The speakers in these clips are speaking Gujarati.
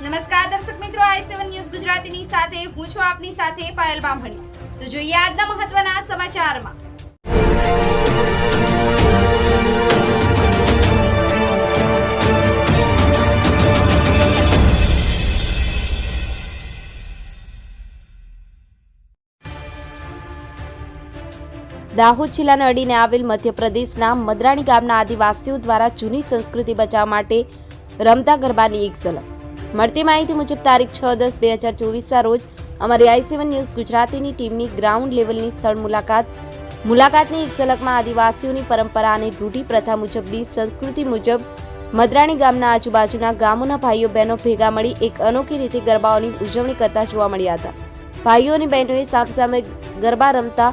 નમસ્કાર દર્શક મિત્રો, આઈ સેવન ન્યૂઝ ગુજરાતીની સાથે, હું છું આપની સાથે પાયલ બામણી. તો જોઈએ આજના મહત્વના સમાચારમાં. દાહોદ જિલ્લાને અડીને આવેલ મધ્યપ્રદેશના મદરાણી ગામના આદિવાસીઓ દ્વારા જૂની સંસ્કૃતિ બચાવવા માટે રમતા ગરબાની એક ઝલક. મળતી માહિતી મુજબ તારીખ છ દસ બે હજાર ચોવીસના રોજ અમારી આઈ ન્યૂઝ ગુજરાતીની ટીમની ગ્રાઉન્ડ લેવલની સ્થળ મુલાકાત, મુલાકાતની એક ઝલકમાં આદિવાસીઓની પરંપરા અને રૂઢી પ્રથા મુજબની સંસ્કૃતિ મુજબ મદરાણી ગામના આજુબાજુના ગામોના ભાઈઓ બહેનો ભેગા મળી એક અનોખી રીતે ગરબાઓની ઉજવણી કરતા જોવા મળ્યા હતા. ભાઈઓ અને બહેનોએ સામસામે ગરબા રમતા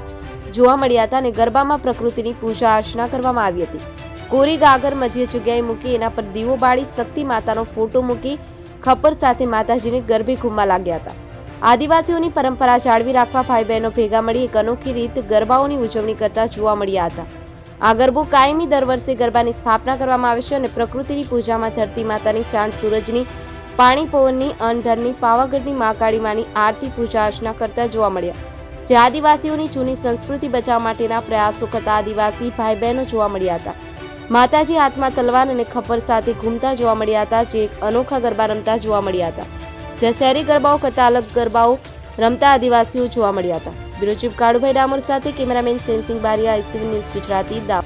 જોવા મળ્યા હતા અને ગરબામાં પ્રકૃતિની પૂજા અર્ચના કરવામાં આવી હતી. કોરી ગાગર મધ્ય જગ્યાએ મૂકી એના પર દીવો બાળી શક્તિ માતાનો ફોટો મૂકી ખપ્પર સાથે માતાજીને ગરબે ઘૂમવા લાગ્યા હતા. આદિવાસીઓની પરંપરા જાળવી રાખવા ભાઈ બહેનો ભેગા મળી એક અનોખી રીત ગરબાઓની ઉજવણી કરતા જોવા મળ્યા હતા. આ ગરબો કાયમી દર વર્ષે ગરબાની સ્થાપના કરવામાં આવે છે અને પ્રકૃતિની પૂજામાં ધરતી માતાની ચાંદ સૂરજની, પાણી પવનની અનધરની પાવાગઢની મા કાળીમાની આરતી, પૂજા અર્ચના કરતા જોવા મળ્યા. જે આદિવાસીઓની જૂની સંસ્કૃતિ બચાવવા માટેના પ્રયાસો કરતા આદિવાસી ભાઈ બહેનો જોવા મળ્યા હતા. માતાજી હાથમાં તલવાર અને ખપ્પર સાથે ઘૂમતા જોવા મળ્યા હતા જે એક અનોખા ગરબા રમતા જોવા મળ્યા હતા. જે શહેરી ગરબાઓ કરતા અલગ ગરબાઓ રમતા આદિવાસીઓ જોવા મળ્યા હતા. બ્યુરો ચીફ કાળુભાઈ ડામોર સાથે cameraman Sensing Baria ICV news Gujarati દાવ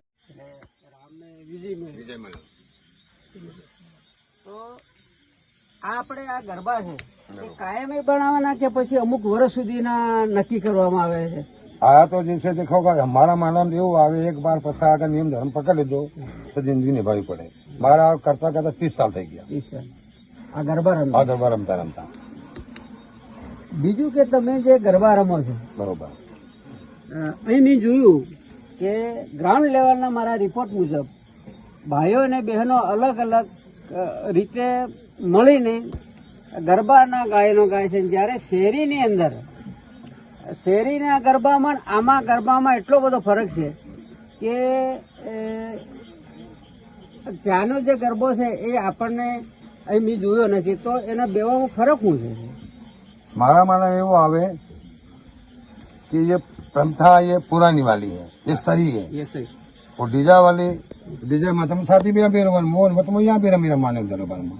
આપણે આ ગરબા છે કાયમી બનાવવાના કે પછી અમુક વર્ષ સુધીના નક્કી કરવામાં આવે છે? आया तो जैसे देखो कि हमारा मानव એવું આવે એક બાર પછી આગળ નિયમ ધર્મ પકડી લીધો તો જિંદગી નિભાવવી પડે મારા કરતા કરતા ત્રીસ સાલ થઈ ગયા ઈ છે. આ ગરબા આ રમવા ગરબા રમતા રમતા બીજું કે તમે જે ગરબા રમો છો બરોબર અ, અહીં મેં જોયું કે ગ્રાઉન્ડ લેવલના મારા રિપોર્ટ મુજબ ભાઈઓ અને બહેનો અલગ અલગ અ, રીતે મળીને ગરબાના ગાયનો ગાય છે જ્યારે શેરીની અંદર શેરીના ગરબામાં અને આમાં ગરબામાં એટલો બધો ફરક છે કે એ, ત્યાંનો જે ગરબો છે એ આપણને અહીં મેં જોયો નથી તો એના બેવામાં ફરક શું છે મારા માનવ એવું આવે कि ये प्रथा ये पुरानी वाली है ये सही है એ સહી और डीजा वाली डीजे में तुम शादी भी रमी रमन मोहन में तुम यहाँ भी रमी रमाने दरबार में